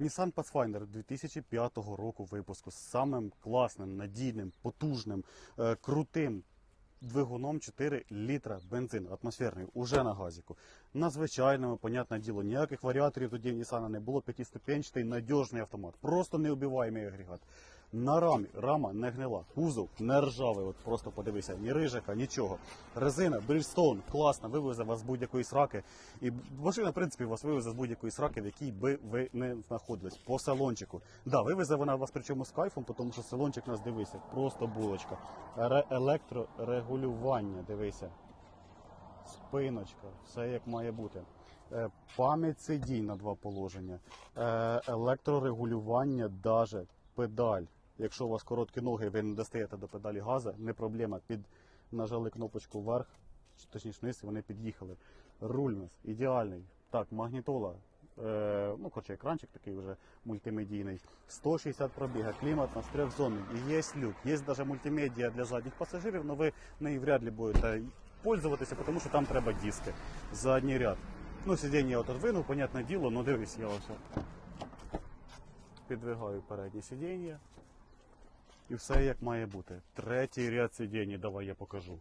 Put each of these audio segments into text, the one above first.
Nissan Pathfinder 2005 року випуску з самим класним, надійним, потужним, е, крутим двигуном 4 літра бензин атмосферний, уже на газіку. На звичайному, понятне діло, ніяких варіаторів тоді Nissan не було, п'ятиступенчатий, надіжний автомат. Просто неубиваємий агрегат. На рамі рама не гнила, кузов не ржавий. От просто подивися, ні рижика, нічого. Резина Bridgestone, класна, вивезе вас будь-якої сраки. І машина, в принципі, вас вивезе з будь-якої сраки, в якій би ви не знаходились. По салончику. Да, вивезе вона вас причому з кайфом, тому що салончик нас дивися, просто булочка. Ре- електрорегулювання, дивися. Спиночка, все як має бути. Е, Пам'ять сидінь на два положення. Е, Електрорегулювання, даже педаль. Якщо у вас короткі ноги, ви не достаєте до педалі газу, не проблема. Під нажали кнопочку вверх, точніше вниз, і вони під'їхали. Руль нас ідеальний. Так, магнітола. Е, ну, хоча екранчик такий вже мультимедійний. 160 пробіга, клімат на трьохзонний. І є люк, є навіть мультимедіа для задніх пасажирів, але ви нею вряд ли будете пользуватися, тому що там треба диски. Задній ряд. Ну, сидіння я отодвинув, понятне діло, ну дивись, я ось підвигаю переднє сидіння. І все як має бути. Третій ряд сидінь, давай я покажу.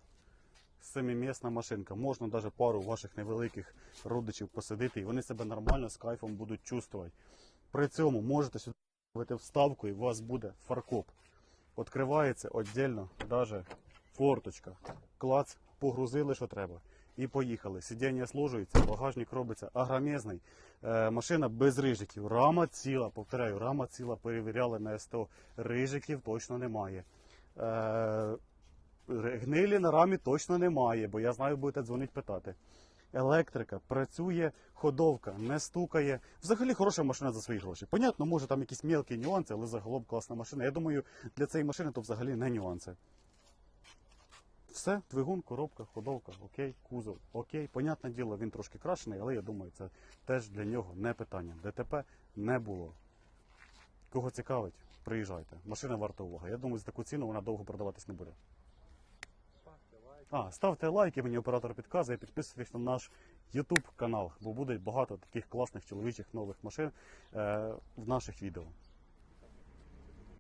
Семимісна машинка. Можна навіть пару ваших невеликих родичів посадити, і вони себе нормально з кайфом будуть чувствувати. При цьому можете сюди ставити вставку, і у вас буде фаркоп. Відкривається віддільно навіть форточка. Клац, погрузили, що треба. І поїхали. Сидіння сложується, багажник робиться агромезний. Е, машина без рижиків. Рама ціла, повторяю, рама ціла, перевіряли на СТО. Рижиків точно немає. Е, гнилі на рамі точно немає, бо я знаю, будете дзвонити питати. Електрика, працює ходовка, не стукає. Взагалі хороша машина за свої гроші. Понятно, може там якісь мелкі нюанси, але загалом класна машина. Я думаю, для цієї машини то взагалі не нюанси. Все, двигун, коробка, ходовка, окей, кузов, окей. Понятне діло, він трошки крашений, але я думаю, це теж для нього не питання. ДТП не було. Кого цікавить, приїжджайте. Машина варта уваги. Я думаю, за таку ціну вона довго продаватись не буде. А, ставте лайки, мені оператор підказує, підписуйтесь на наш YouTube канал, бо буде багато таких класних чоловічих нових машин е, в наших відео.